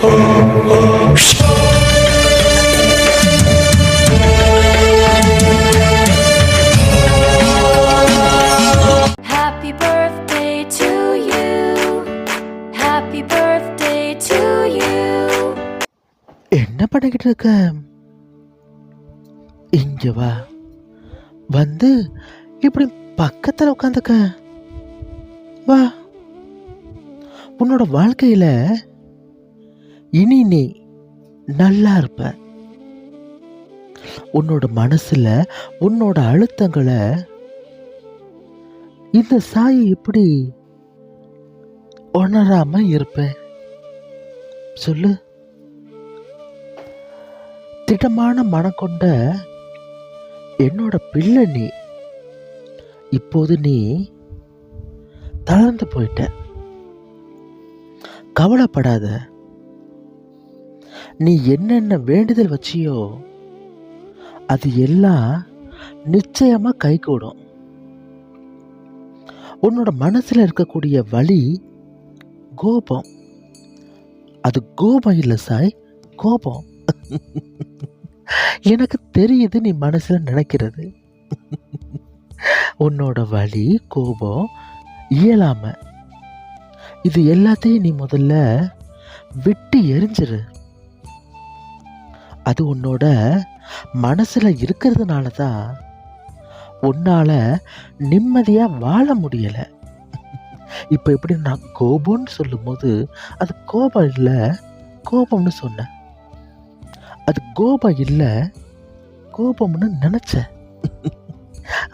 என்ன பண்ணிக்கிட்டு இருக்க? இங்கே வா. வந்து இப்படி பக்கத்தில் உட்காந்துக்க. வா. உன்னோட வாழ்க்கையில் இனி நீ நல்லா இருப்ப. உன்னோட மனசுல உன்னோட அழுத்தங்களை இந்த சாயை எப்படி உணராம இருப்பேன் சொல்லு. திடமான மனம் கொண்ட என்னோட பிள்ளை நீ. இப்போது நீ தளர்ந்து போயிட்ட. கவலைப்படாத. நீ என்னென்ன வேண்டுதல் வச்சியோ அது எல்லாம் நிச்சயமா கைகூடும். உன்னோட மனசுல இருக்கக்கூடிய வழி கோபம். அது கோபம் இல்லை சாய் கோபம். எனக்கு தெரியுது நீ மனசுல நினைக்கிறது. உன்னோட வழி கோபம் இயலாம. இது எல்லாத்தையும் நீ முதல்ல விட்டு எரிஞ்சிரு. அது உன்னோட மனசில் இருக்கிறதுனால தான் உன்னால் நிம்மதியாக வாழ முடியலை. இப்போ எப்படி நான் கோபம்னு சொல்லும்போது அது கோபம் இல்லை கோபம்னு சொன்னேன் அது கோபம் இல்லை கோபம்னு நினச்சேன்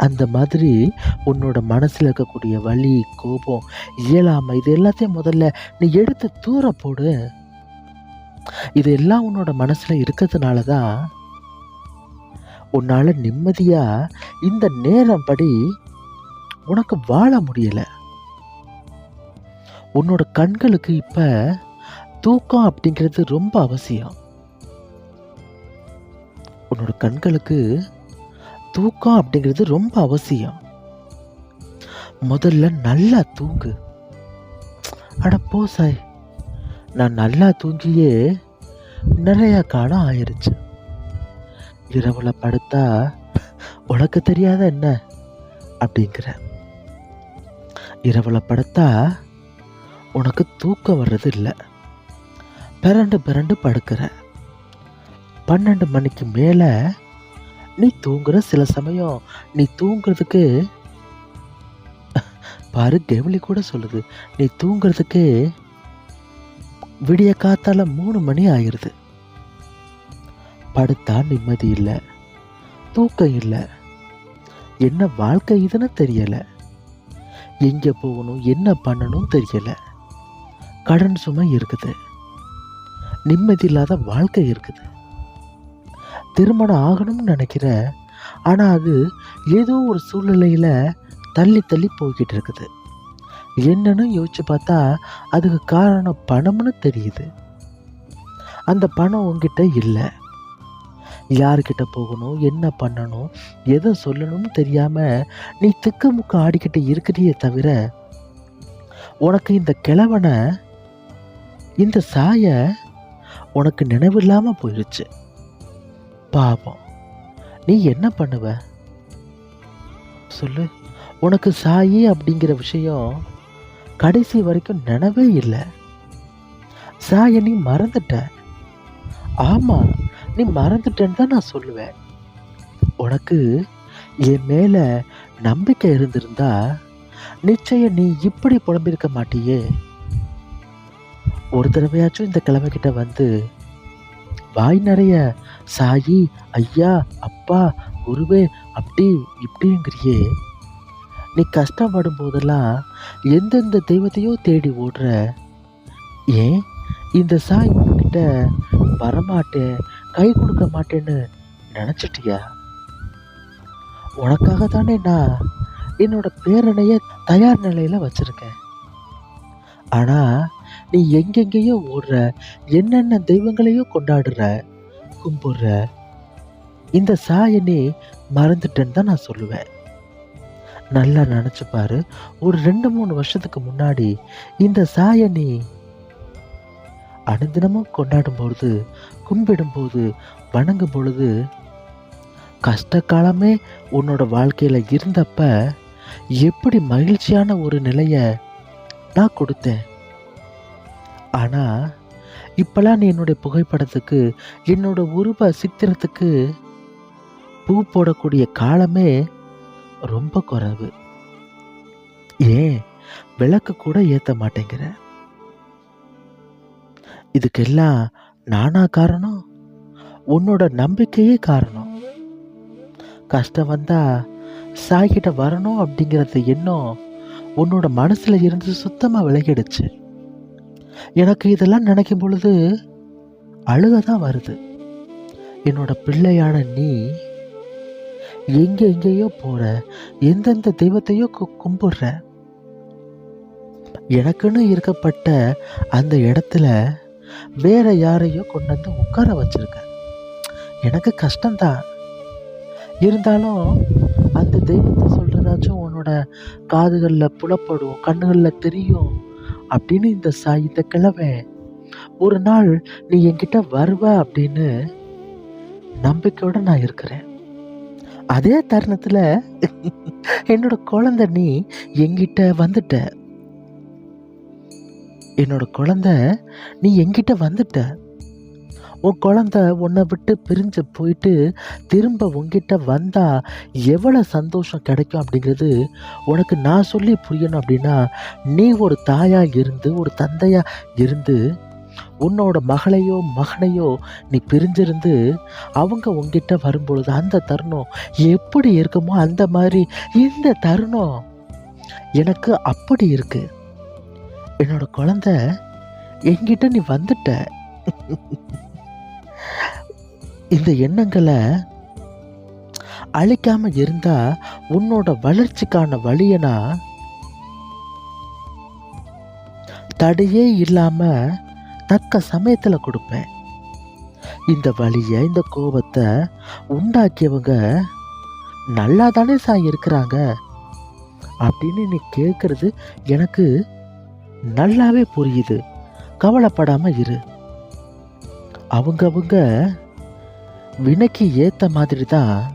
அந்த மாதிரி உன்னோட மனசில் இருக்கக்கூடிய வலி கோபம் இயலாமை இது எல்லாத்தையும் முதல்ல நீ எடுத்து தூர போடு. இது எல்லாம் உன்னோட மனசுல இருக்கிறதுனால தான் உன்னால நிம்மதியா இந்த நேரம் படி உனக்கு வாழ முடியல. உன்னோட கண்களுக்கு இப்ப தூக்கம் அப்படிங்கிறது ரொம்ப அவசியம். உன்னோட கண்களுக்கு தூக்கம் அப்படிங்கிறது ரொம்ப அவசியம். முதல்ல நல்லா தூங்கு. அட போ சாய். நான் நல்லா தூங்கியே நிறையா காலம் ஆயிடுச்சு இரவுல படுத்தா உனக்கு தெரியாத என்ன? அப்படிங்கிற. இரவுல படுத்தா உனக்கு தூக்கம் வர்றது இல்லை. பிறண்டு பிறண்டு படுக்கிற. பன்னெண்டு மணிக்கு மேலே நீ தூங்குற சில சமயம் நீ தூங்குறதுக்கு பாரு கெவலி கூட சொல்லுது. நீ தூங்குறதுக்கு விடிய காத்தால மூணு மணி ஆயிடுது படுத்தா நிம்மதி இல்லை. தூக்கம் இல்லை. என்ன வாழ்க்கை இதுன்னு தெரியலை. எங்க போகணும் என்ன பண்ணணும் தெரியலை. கடன் சுமை இருக்குது. நிம்மதி இல்லாத வாழ்க்கை இருக்குது. திருமணம் ஆகணும்னு நினைக்கிற ஆனால் அது ஏதோ ஒரு சூழ்நிலையில் தள்ளி தள்ளி போய்கிட்டு இருக்குது. என்னன்னு யோசிச்சு பார்த்தா அதுக்கு காரணம் பணம்னு தெரியுது. அந்த பணம் உங்ககிட்ட இல்லை. யார்கிட்ட போகணும் என்ன பண்ணணும் எதை சொல்லணும்னு தெரியாமல் நீ திக்கு முக்க ஆடிக்கிட்டு இருக்கிறியே தவிர உனக்கு இந்த கிழவனை இந்த சாய உனக்கு நினைவில்லாமல் போயிடுச்சு பாவம். நீ என்ன பண்ணுவ? சொல்லு. உனக்கு சாயி அப்படிங்கிற விஷயம் கடைசி வரைக்கும் நினைவே இல்லை. சாய நீ மறந்துட்ட. ஆமா நீ மறந்துட்டேன்னு தான் நான் சொல்லுவேன். உனக்கு என் மேல நம்பிக்கை இருந்திருந்தா நிச்சயம் நீ இப்படி புலம்பிருக்க மாட்டியே. ஒரு தடவையாச்சும் இந்த கிழமை கிட்ட வந்து வாய் நிறைய சாயி ஐயா அப்பா குருவே அப்படி இப்படிங்கிறியே. நீ கஷ்டப்படும் போதெல்லாம் எந்தெந்த தெய்வத்தையோ தேடி ஓடுற. ஏன்? இந்த சாய் உன்கிட்ட வரமாட்டேன் கை கொடுக்க மாட்டேன்னு நினச்சிட்டியா? உனக்காக தானே நான் என்னோட பேரணைய தயார் நிலையில் வச்சுருக்கேன். ஆனால் நீ எங்கெங்கேயோ ஓடுற என்னென்ன தெய்வங்களையோ கொண்டாடுற கும்பிடுற இந்த சாயை நீ மறந்துட்டேன்னு தான் நான் சொல்லுவேன். நல்லா நினச்சிப்பாரு. ஒரு ரெண்டு மூணு வருஷத்துக்கு முன்னாடி இந்த சாயை நீ அனுதினமும் கொண்டாடும் பொழுது கும்பிடும் போது வணங்கும் பொழுது கஷ்ட காலமே உன்னோட வாழ்க்கையில் இருந்தப்ப எப்படி மகிழ்ச்சியான ஒரு நிலையை நான் கொடுத்தேன். ஆனால் இப்போல்லாம் நீ என்னுடைய புகைப்படத்துக்கு என்னோட உருவ சித்திரத்துக்கு பூ போடக்கூடிய காலமே ரொம்ப குறைவு. ஏன்? விளக்கு கூட ஏற்ற மாட்டேங்கிற. இதுக்கெல்லாம் நானா காரணம்? உன்னோட நம்பிக்கையே காரணம். கஷ்டம் வந்தா சாய்கிட்ட வரணும் அப்படிங்கிறது எண்ணம் உன்னோட மனசுல இருந்து சுத்தமா விலகிடுச்சு. எனக்கு இதெல்லாம் நினைக்கும் பொழுது அழுக தான் வருது. என்னோட பிள்ளையான நீ எங்க எங்கேயோ போற எந்தெந்த தெய்வத்தையோ கும்பிடுற. எனக்குன்னு இருக்கப்பட்ட அந்த இடத்துல வேற யாரையோ கொண்டு வந்து உட்கார வச்சிருக்க. எனக்கு கஷ்டம்தான். இருந்தாலும் அந்த தெய்வத்தை சொல்றதாச்சும் உன்னோட காதுகளில் புலப்படும் கண்ணுகளில் தெரியும் அப்படின்னு இந்த சா இந்த கிழமை ஒரு நாள் நீ என்கிட்ட வருவ அப்படின்னு நம்பிக்கையோட நான் இருக்கிறேன். அதே தருணத்தில் என்னோட குழந்தை நீ எங்கிட்ட வந்துட்ட. என்னோட குழந்தை நீ என்கிட்ட வந்துட்ட. உன் குழந்தை உன்னை விட்டு பிரிஞ்சு போயிட்டு திரும்ப உங்ககிட்ட வந்தால் எவ்வளோ சந்தோஷம் கிடைக்கும் அப்படிங்கிறது உனக்கு நான் சொல்லி புரியணும் அப்படின்னா நீ ஒரு தாயாக இருந்து ஒரு தந்தையாக இருந்து உன்னோட மகளையோ மகனையோ நீ பிரிஞ்சிருந்து அவங்க உன்கிட்ட வரும்பொழுது அந்த தருணம் எப்படி இருக்குமோ அந்த மாதிரி இந்த தருணம் எனக்கு அப்படி இருக்கு. என்னோட குழந்தை என்கிட்ட நீ வந்துட்ட. இந்த எண்ணங்களை அழிக்காம இருந்தா உன்னோட வளர்ச்சிக்கான வழியை நான் தடையே இல்லாமல் தக்க சமயத்தில் கொடுப்பேன். இந்த வழியை இந்த கோபத்தை உண்டாக்கியவங்க நல்லா தானே சாய் இருக்கிறாங்க? அப்படின்னு நீ கேட்கறது எனக்கு நல்லாவே புரியுது. கவலைப்படாமல் இரு. அவங்கவுங்க வினைக்கு ஏற்ற மாதிரி தான்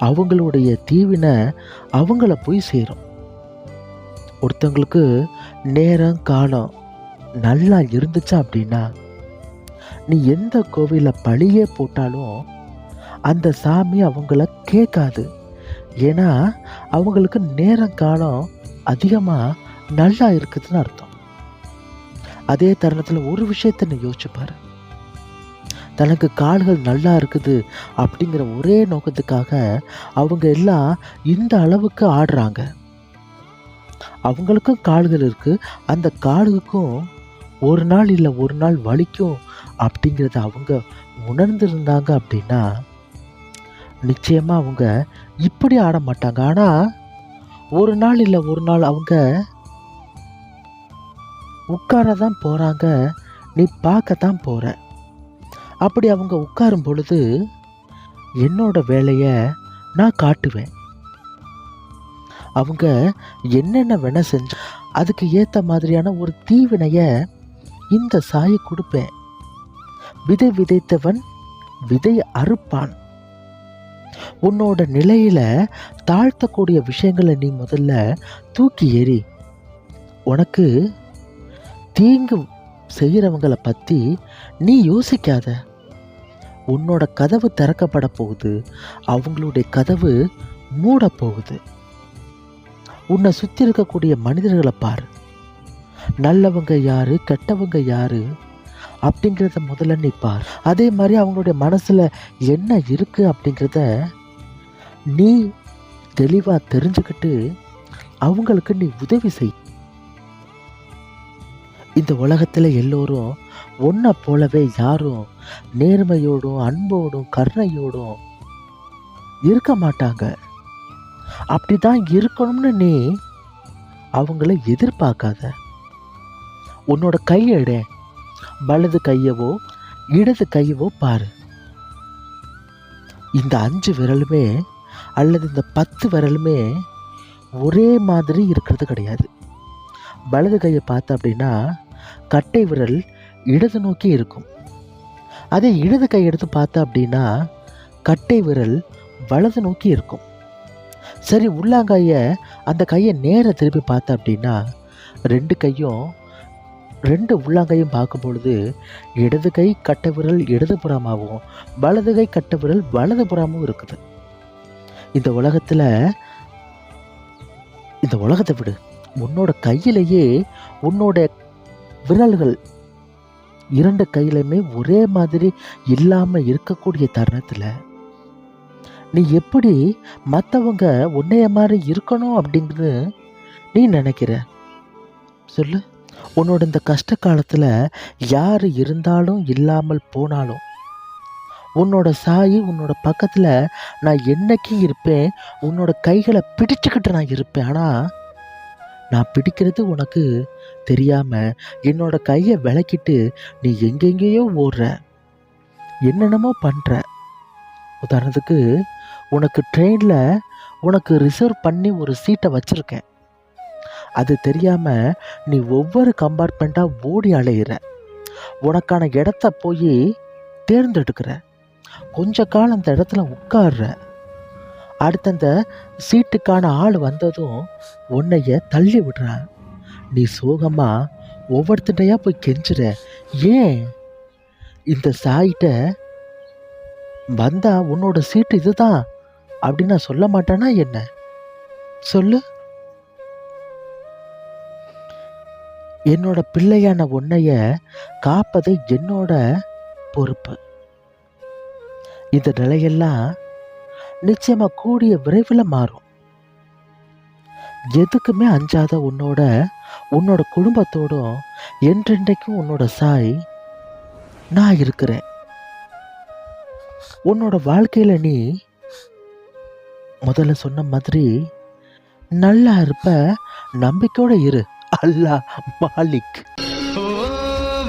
அவங்களுடைய தீவினை அவங்கள போய் சேரும். ஒருத்தவங்களுக்கு நேரம் காலம் நல்லா இருந்துச்சா அப்படின்னா நீ எந்த கோவிலில் பழியே போட்டாலும் அந்த சாமி அவங்கள கேட்காது. ஏன்னா அவங்களுக்கு நேரம் காலம் அதிகமாக நல்லா இருக்குதுன்னு அர்த்தம். அதே தருணத்தில் ஒரு விஷயத்தை நீ யோசிச்சுப்பாரு தனக்கு கால்கள் நல்லா இருக்குது அப்படிங்கிற ஒரே நோக்கத்துக்காக அவங்க எல்லாம் இந்த அளவுக்கு ஆடுறாங்க. அவங்களுக்கும் கால்கள் இருக்குது அந்த காலுக்கும் ஒரு நாள் இல்லை ஒரு நாள் வலிக்கும் அப்படிங்கிறத அவங்க உணர்ந்திருந்தாங்க அப்படின்னா நிச்சயமாக அவங்க இப்படி ஆட மாட்டாங்க. ஆனால் ஒரு நாள் இல்லை ஒரு நாள் அவங்க உட்கார தான் போகிறாங்க நீ பார்க்கத்தான் போகிற அப்படி அவங்க உட்காரும் பொழுது என்னோட வேலையை நான் காட்டுவேன். அவங்க என்னென்ன வேணா செஞ்சு அதுக்கு ஏற்ற மாதிரியான ஒரு தீவினையை இந்த சாயை கொடுப்பேன். விதை விதைத்தவன் விதை அறுப்பான். உன்னோட நிலையில தாழ்த்தக்கூடிய விஷயங்களை நீ முதல்ல தூக்கி எறி உனக்கு தீங்கு செய்கிறவங்கள பற்றி நீ யோசிக்காத. உன்னோட கதவு திறக்கப்பட போகுது அவங்களுடைய கதவு மூட போகுது. உன்னை சுற்றி இருக்கக்கூடிய மனிதர்களை பாரு. நல்லவங்க யாரு கெட்டவங்க யாரு அப்படிங்கிறத முதல்ல நீ அதே மாதிரி அவங்களுடைய மனசில் என்ன இருக்குது அப்படிங்கிறத நீ தெளிவாக தெரிஞ்சுக்கிட்டு அவங்களுக்கு நீ உதவி செய். இந்த உலகத்தில் எல்லோரும் ஒன்றை போலவே யாரும் நேர்மையோடும் அன்போடும் கருணையோடும் இருக்க மாட்டாங்க. அப்படிதான் இருக்கணும்னு நீ அவங்கள எதிர்பார்க்காத. உன்னோட கையெடு வலது கையவோ இடது கையவோ பாரு. இந்த அஞ்சு விரலுமே அல்லது இந்த பத்து விரலுமே ஒரே மாதிரி இருக்கிறது கிடையாது. வலது கையை பார்த்த அப்படின்னா கட்டை விரல் இடது நோக்கி இருக்கும். அதே இடது கை எடுத்து பார்த்தா அப்படின்னா கட்டை விரல் வலது நோக்கி இருக்கும். சரி உள்ளாங்கையை அந்த கையை நேராக திருப்பி பார்த்தா அப்படின்னா ரெண்டு கையும் ரெண்டு உள்ளாங்கையும் பார்க்கும் பொழுது இடது கை கட்ட விரல் இடதுபுறமாகவும் வலது கை கட்ட விரல் வலதுபுறமாகவும் இருக்குது. இந்த உலகத்தில் இந்த உலகத்தை விடு. உன்னோட கையிலேயே உன்னோட விரல்கள் இரண்டு கையிலுமே ஒரே மாதிரி இல்லாமல் இருக்கக்கூடிய தருணத்தில் நீ எப்படி மற்றவங்க உன்னைய மாதிரி இருக்கணும் அப்படிங்கிறது நீ நினைக்கிற? சொல்லு. உன்னோட இந்த கஷ்ட காலத்தில் யார் இருந்தாலும் இல்லாமல் போனாலும் உன்னோட சாயி உன்னோட பக்கத்தில் நான் என்னைக்கு இருப்பேன் உன்னோட கைகளை பிடிச்சுக்கிட்டு நான் இருப்பேன். ஆனால் நான் பிடிக்கிறது உனக்கு தெரியாமல் என்னோட கையை விளக்கிட்டு நீ எங்கெங்கேயோ ஓடுற என்னென்னமோ பண்ணுற உதாரணத்துக்கு உனக்கு ட்ரெயினில் உனக்கு ரிசர்வ் பண்ணி ஒரு சீட்டை வச்சுருக்கேன். அது தெரியாமல் நீ ஒவ்வொரு கம்பார்ட்மெண்ட்டாக ஓடி அலையிற. உனக்கான இடத்த போய் தேர்ந்தெடுக்கிற. கொஞ்ச காலம் அந்த இடத்துல உட்கார்ற. அடுத்த அந்த சீட்டுக்கான ஆள் வந்ததும் உன்னைய தள்ளி விடுறான் நீ சோகமா ஒவ்வொருத்தண்டையா போய் கெஞ்சுற. ஏன்? இந்த சாயிட்ட வந்தா உன்னோட சீட்டு இதுதான். அப்படின்னு நான் சொல்ல மாட்டேனா என்ன? சொல்லு. என்னோட பிள்ளையான உன்னைய காப்பது என்னோட பொறுப்பு. இந்த நிலையெல்லாம் நிச்சயமா கூடிய விரைவில் மாறும். எதுக்குமே அஞ்சாத உன்னோட உன்னோட குடும்பத்தோடும் என்றென்றைக்கும் உன்னோட சாய் நான் இருக்கிறேன். உன்னோட வாழ்க்கையில் நீ முதல்ல சொன்ன மாதிரி நல்லா இருப்ப நம்பிக்கையோட இரு. அல்லாஹ் மாலிக்.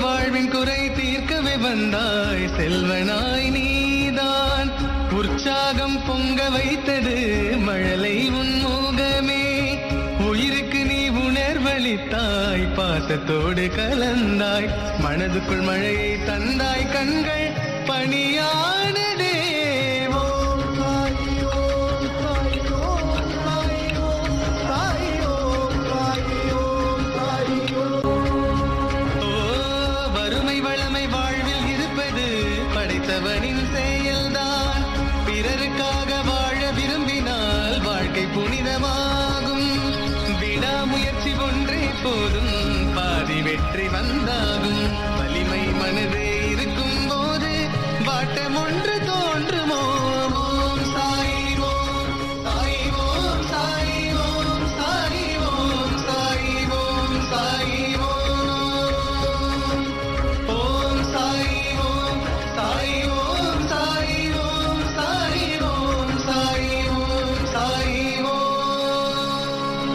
வாழ்வின் குறை தீர்க்கவே வந்தாய் செல்வனாய் நீதான். உற்சாகம் பொங்க வைத்தது மழலை உன் முகமே. உயிருக்கு நீ உணர்வளித்தாய் பாசத்தோடு கலந்தாய். மனதுக்குள் மழையை தந்தாய் கண்கள் பணியானதே.